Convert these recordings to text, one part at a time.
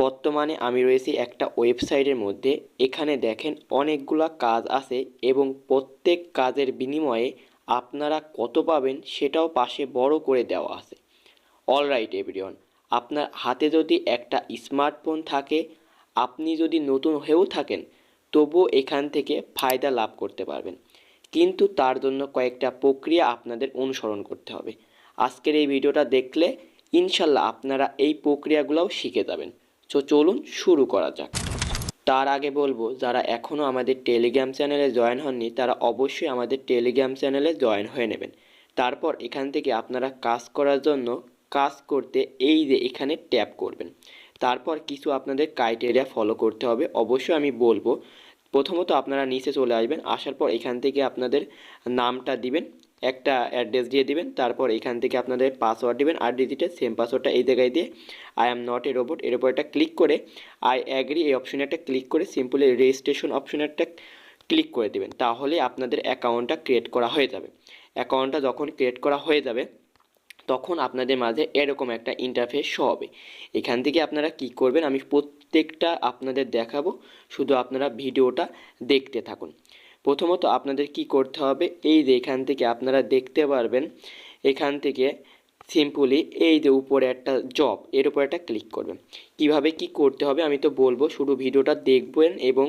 বর্তমানে আমি রয়েছি একটা ওয়েবসাইটের মধ্যে। এখানে দেখেন অনেকগুলা কাজ আছে এবং প্রত্যেক কাজের বিনিময়ে আপনারা কত পাবেন সেটাও পাশে বড় করে দেওয়া আছে। অলরাইট এভরিওয়ান আপনার হাতে যদি একটা স্মার্টফোন থাকে, আপনি যদি নতুন হয়েও থাকেন, তবুও এখান থেকে ফায়দা লাভ করতে পারবেন। কিন্তু তার জন্য কয়েকটা প্রক্রিয়া আপনাদের অনুসরণ করতে হবে। আজকের এই ভিডিওটা দেখলে ইনশাল্লাহ আপনারা এই প্রক্রিয়াগুলোও শিখে যাবেন। তো চলুন শুরু করা যাক। তার আগে বলব, যারা এখনও আমাদের টেলিগ্রাম চ্যানেলে জয়েন হননি, তারা অবশ্যই আমাদের টেলিগ্রাম চ্যানেলে জয়েন হয়ে নেবেন। তারপর এখান থেকে আপনারা কাজ করার জন্য কাজ করতে এই যে এখানে ট্যাপ করবেন। তারপর কিছু আপনাদের ক্রাইটেরিয়া ফলো করতে হবে। অবশ্যই আমি বলব, প্রথমত আপনারা নিচে চলে আসবেন, আসার পর এখান থেকে আপনাদের নামটা দিবেন। একটা অ্যাড্রেস দিয়ে দিবেন, তারপর এখান থেকে আপনাদের পাসওয়ার্ড দিবেন, আর ডিজিটের সেম পাসওয়ার্ডটা এই জায়গায় দিয়ে I am not a robot এর উপর একটা ক্লিক করে আই অ্যাগ্রি এই অপশনে একটা ক্লিক করে সিম্পলি রেজিস্ট্রেশন অপশনে একটা ক্লিক করে দেবেন, তাহলে আপনাদের অ্যাকাউন্টটা ক্রিয়েট করা হয়ে যাবে। অ্যাকাউন্টটা যখন ক্রিয়েট করা হয়ে যাবে, তখন আপনাদের মাঝে এরকম একটা ইন্টারফেস হবে। এখান থেকে আপনারা কি করবেন, আমি প্রত্যেকটা আপনাদের দেখাবো, শুধু আপনারা ভিডিওটা দেখতে থাকুন। প্রথমত আপনাদের কি করতে হবে? এই যে এখান থেকে আপনারা দেখতে পারবেন, এখান থেকে সিম্পলি এই যে উপরে একটা জব এর উপর একটা ক্লিক করবেন। কীভাবে কি করতে হবে আমি তো বলব, শুধু ভিডিওটা দেখবেন এবং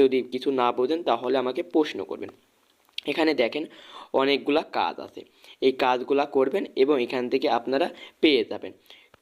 যদি কিছু না বোঝেন তাহলে আমাকে প্রশ্ন করবেন। এখানে দেখেন অনেকগুলা কাজ আছে। এই কাজগুলা করবেন এবং এখান থেকে আপনারা পেয়ে যাবেন।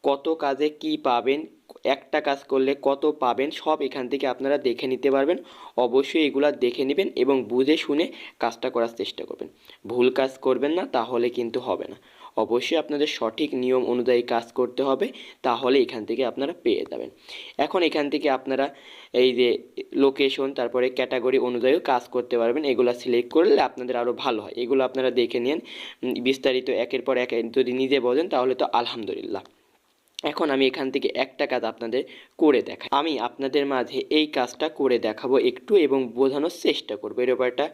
কত কাজে কি পাবেন একটা কাজ করলে কত পাবেন সব এখান থেকে আপনারা দেখে নিতে পারবেন। অবশ্যই এগুলা দেখে নেবেন এবং বুঝে শুনে কাজটা করার চেষ্টা করবেন। ভুল কাজ করবেন না, তাহলে কিন্তু হবে না। অবশ্যই আপনাদের সঠিক নিয়ম অনুযায়ী কাজ করতে হবে, তাহলে এখান থেকে আপনারা পেয়ে যাবেন। এখন এখান থেকে আপনারা এই যে লোকেশন তারপরে ক্যাটাগরি অনুযায়ীও কাজ করতে পারবেন। এগুলো সিলেক্ট করলে আপনাদের আরও ভালো হয়। এগুলো আপনারা দেখে নিন। বিস্তারিত একের পর এক যদি নিজে বোঝেন তাহলে তো আলহামদুলিল্লাহ। এখন আমি এখান থেকে একটা কাজ আপনাদের করে দেখাই। আমি আপনাদের মাঝে এই কাজটা করে দেখাবো একটু এবং বোঝানোর চেষ্টা করব। এর ব্যাপারটা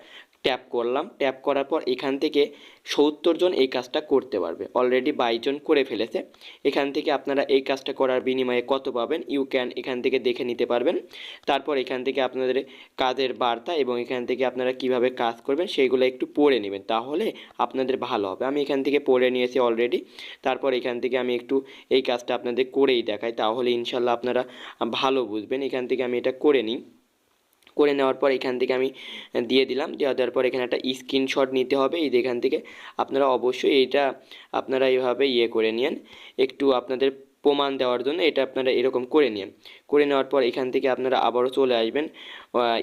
ট্যাপ করলাম। ট্যাপ করার পর এখান থেকে সত্তর জন এই কাজটা করতে পারবে। অলরেডি বাইশজন করে ফেলেছে। এখান থেকে আপনারা এই কাজটা করার বিনিময়ে কত পাবেন? ইউ ক্যান এখান থেকে দেখে নিতে পারবেন। তারপর এখান থেকে আপনাদের কাজের বার্তা এবং এখান থেকে আপনারা কীভাবে কাজ করবেন সেইগুলো একটু পড়ে নেবেন। তাহলে আপনাদের ভালো হবে। আমি এখান থেকে পড়ে নিয়েছি অলরেডি তারপর এখান থেকে আমি একটু এই কাজটা আপনাদের করেই দেখাই। তাহলে ইনশাল্লাহ আপনারা ভালো বুঝবেন। এখান থেকে আমি এটা করে নিই। করে নেওয়ার পর এখান থেকে আমি দিয়ে দিলাম। দেওয়া দেওয়ার পর এখানে একটা স্ক্রিনশট নিতে হবে। এই এখান থেকে আপনারা অবশ্যই এইটা আপনারা এইভাবে ইয়ে করে নিন একটু আপনাদের প্রমাণ দেওয়ার জন্য এটা আপনারা এরকম করে নিন। করে নেওয়ার পর এখান থেকে আপনারা আবারও চলে আসবেন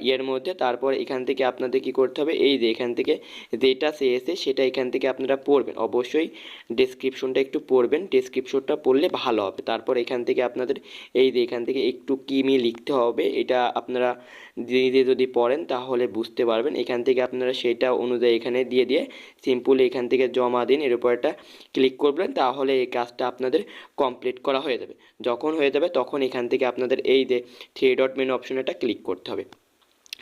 ইয়ের মধ্যে। তারপর এখান থেকে আপনাদের কি করতে হবে? এই যে এখান থেকে যেটা চেয়েছে সেটা এখান থেকে আপনারা পড়বেন। অবশ্যই ডেসক্রিপশনটা একটু পড়বেন। ডেসক্রিপশনটা পড়লে ভালো হবে। তারপর এখান থেকে আপনাদের এই যে এখান থেকে একটু কিমি লিখতে হবে। এটা আপনারা নিজে যদি পড়েন তাহলে বুঝতে পারবেন। এখান থেকে আপনারা সেটা অনুযায়ী এখানে দিয়ে দিয়ে সিম্পলি এখান থেকে জমা দিন। এর উপর একটা ক্লিক করবেন। তাহলে এই কাজটা আপনাদের কমপ্লিট করা হয়ে যাবে। যখন হয়ে যাবে, তখন এখান থেকে আপনাদের এই যে থ্রি ডট মেনু অপশনটা ক্লিক করতে হবে।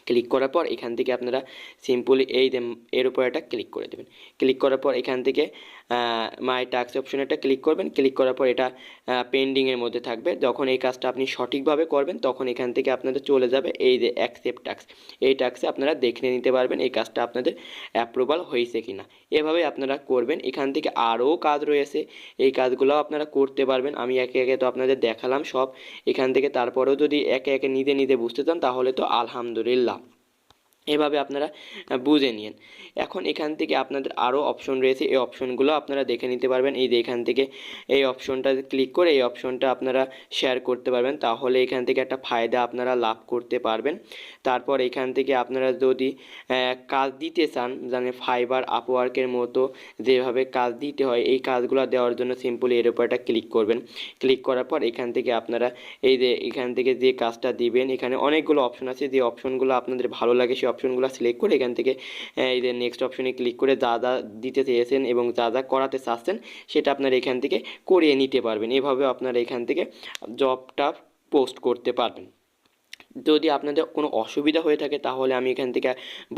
ক্লিক করার পর এখান থেকে আপনারা সিম্পলি এই এর উপর একটা ক্লিক করে দেবেন। ক্লিক করার পর এখান থেকে মাই টাক্স অপশনে একটা ক্লিক করবেন। ক্লিক করার পর এটা পেন্ডিংয়ের মধ্যে থাকবে। যখন এই কাজটা আপনি সঠিকভাবে করবেন, তখন এখান থেকে আপনাদের চলে যাবে এই যে অ্যাকসেপ্ট টাক্স এই টাক্সে আপনারা দেখে নিতে পারবেন এই কাজটা আপনাদের অ্যাপ্রুভাল হয়েছে কি না এভাবে আপনারা করবেন। এখান থেকে আরও কাজ রয়েছে। এই কাজগুলো আপনারা করতে পারবেন। আমি একে একে তো আপনাদের দেখালাম সব। এখান থেকে তারপরেও যদি একে একে নিজে নিজে বুঝতে চান, তাহলে তো আলহামদুলিল্লাহ। এভাবে আপনারা বুঝে নিন। এখন এখান থেকে আপনাদের আরও অপশন রয়েছে। এই অপশনগুলো আপনারা দেখে নিতে পারবেন। এই যে এখান থেকে এই অপশনটা ক্লিক করে এই অপশনটা আপনারা শেয়ার করতে পারবেন। তাহলে এখান থেকে একটা ফায়দা আপনারা লাভ করতে পারবেন। তারপর এখান থেকে আপনারা যদি কাজ দিতে চান মানে ফাইবার আপওয়ার্কের মতো যেভাবে কাজ দিতে হয়, এই কাজগুলো দেওয়ার জন্য সিম্পলি এর উপর একটা ক্লিক করবেন। ক্লিক করার পর এখান থেকে আপনারা এই যে এখান থেকে যে কাজটা দিবেন, এখানে অনেকগুলো অপশন আছে। যে অপশনগুলো আপনাদের ভালো লাগে সেই অপশনগুলো সিলেক্ট করে এখান থেকে এই যে নেক্সট অপশনে ক্লিক করে যা যা দিতে চেয়েছেন এবং যা যা করাতে চাচ্ছেন, সেটা আপনারা এখান থেকে করিয়ে নিতে পারবেন। এভাবে আপনারা এখান থেকে জবটা পোস্ট করতে পারবেন। যদি আপনাদের কোনো অসুবিধা হয়ে থাকে, তাহলে আমি এখান থেকে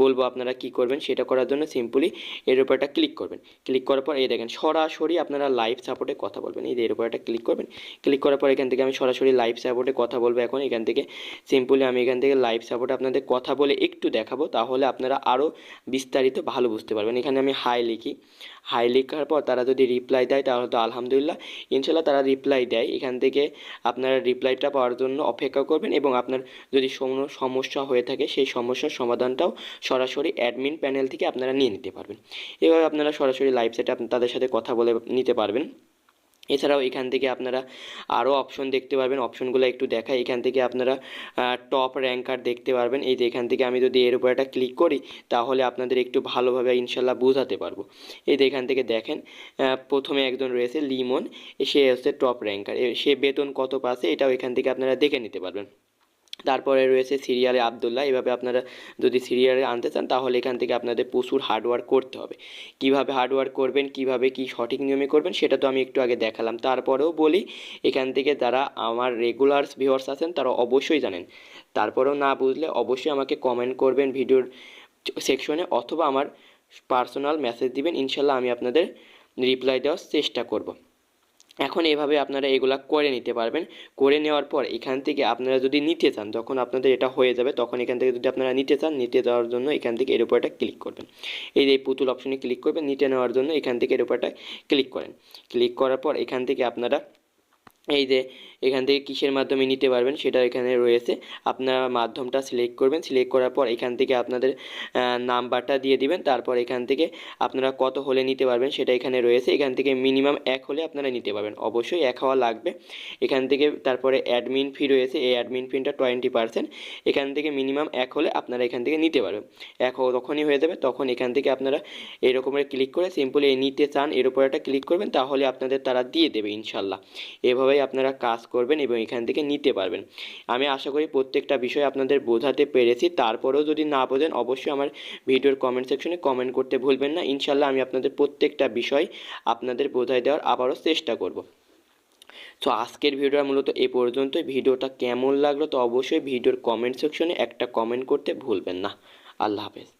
বলব আপনারা কি করবেন, সেটা করার জন্য সিম্পলি এর উপর একটা ক্লিক করবেন। ক্লিক করার পর এই দেখেন, সরাসরি আপনারা লাইভ সাপোর্টে কথা বলবেন। এই এর উপর একটা ক্লিক করবেন ক্লিক করার পর এখান থেকে আমি সরাসরি লাইভ সাপোর্টে কথা বলব এখন। এখান থেকে সিম্পলি আমি এখান থেকে লাইভ সাপোর্টে আপনাদের কথা বলে একটু দেখাবো, তাহলে আপনারা আরও বিস্তারিত ভালো বুঝতে পারবেন। এখানে আমি হাই লিখি। হাই লেখার পর তারা যদি রিপ্লাই দেয়, তাহলে তো আলহামদুলিল্লাহ ইনশাল্লাহ তারা রিপ্লাই দেয়। এখান থেকে আপনারা রিপ্লাইটা পাওয়ার জন্য অপেক্ষা করবেন এবং আপনার যদি কোনো সমস্যা হয়ে থাকে সেই সমস্যার সমাধানটাও সরাসরি অ্যাডমিন প্যানেল থেকে আপনারা নিয়ে নিতে পারবেন। এভাবে আপনারা সরাসরি লাইভ সেটে তাদের সাথে কথা বলে নিতে পারবেন। এছাড়াও এখান থেকে আপনারা আরও অপশন দেখতে পারবেন। অপশনগুলো একটু দেখাই। এখান থেকে আপনারা টপ র্যাঙ্কার দেখতে পারবেন। এই যে এখান থেকে আমি যদি এর উপর একটা ক্লিক করি, তাহলে আপনাদের একটু ভালোভাবে ইনশাল্লাহ বোঝাতে পারব। এই যে এখান থেকে দেখেন প্রথমে একজন রয়েছে লিমন। সে হচ্ছে টপ র্যাঙ্কার সে বেতন কত পাচ্ছে, এটাও এখান থেকে আপনারা দেখে নিতে পারবেন। তারপরে রয়েছে সিরিয়ালে আবদুল্লাহ। এভাবে আপনারা যদি সিরিয়ালে আনতে চান, তাহলে এখান থেকে আপনাদের প্রচুর হার্ডওয়ার্ক করতে হবে। কীভাবে হার্ডওয়ার্ক করবেন, কীভাবে কি সঠিক নিয়মে করবেন, সেটা তো আমি একটু আগে দেখালাম। তারপরেও বলি, এখান থেকে যারা আমার রেগুলার ভিউয়ার্স আছেন, তারা অবশ্যই জানেন। তারপরেও না বুঝলে অবশ্যই আমাকে কমেন্ট করবেন ভিডিওর সেকশনে অথবা আমার পার্সোনাল মেসেজ দিবেন। ইনশাল্লাহ আমি আপনাদের রিপ্লাই দেওয়ার চেষ্টা করব। এখন এভাবে আপনারা এগুলা করে নিতে পারবেন। করে নেওয়ার পর এখান থেকে আপনারা যদি নিতে চান, যখন আপনাদের এটা হয়ে যাবে, তখন এখান থেকে যদি আপনারা নিতে চান, নিতে যাওয়ার জন্য এখান থেকে এর উপরটা ক্লিক করবেন। এই যে পুতুল অপশনে ক্লিক করবেন, নিতে নেওয়ার জন্য এখান থেকে এর উপরটা ক্লিক করেন। ক্লিক করার পর এখান থেকে আপনারা এই যে এখান থেকে কিসের মাধ্যমে নিতে পারবেন সেটা এখানে রয়েছে। আপনারা মাধ্যমটা সিলেক্ট করবেন সিলেক্ট করার পর এখান থেকে আপনাদের নাম্বারটা দিয়ে দিবেন। তারপর এখান থেকে আপনারা কত হলে নিতে পারবেন সেটা এখানে রয়েছে। এখান থেকে মিনিমাম এক হলে আপনারা নিতে পারবেন। অবশ্যই এক হওয়া লাগবে। এখান থেকে তারপরে অ্যাডমিন ফি রয়েছে। এই অ্যাডমিন ফিটা টোয়েন্টি পার্সেন্ট এখান থেকে মিনিমাম এক হলে আপনারা এখান থেকে নিতে পারবেন। এক তখনই হয়ে যাবে তখন এখান থেকে আপনারা এরকমের ক্লিক করে সিম্পলি নিতে চান, এর উপর একটা ক্লিক করবেন, তাহলে আপনাদের তারা দিয়ে দেবে ইনশাল্লাহ। এভাবেই আপনারা কাজ করবেন এবং এখান থেকে নিতে পারবেন। আমি আশা করি প্রত্যেকটা বিষয় আপনাদের বোঝাতে পেরেছি। তারপরেও যদি না বোঝেন, অবশ্যই আমার ভিডিওর কমেন্ট সেকশনে কমেন্ট করতে ভুলবেন না। ইনশাল্লাহ আমি আপনাদের প্রত্যেকটা বিষয় আপনাদের বোঝাই দেওয়ার আবারও চেষ্টা করব। তো আজকের ভিডিওটা মূলত এ পর্যন্তই। ভিডিওটা কেমন লাগল তো অবশ্যই ভিডিওর কমেন্ট সেকশনে একটা কমেন্ট করতে ভুলবেন না। আল্লাহ হাফেজ।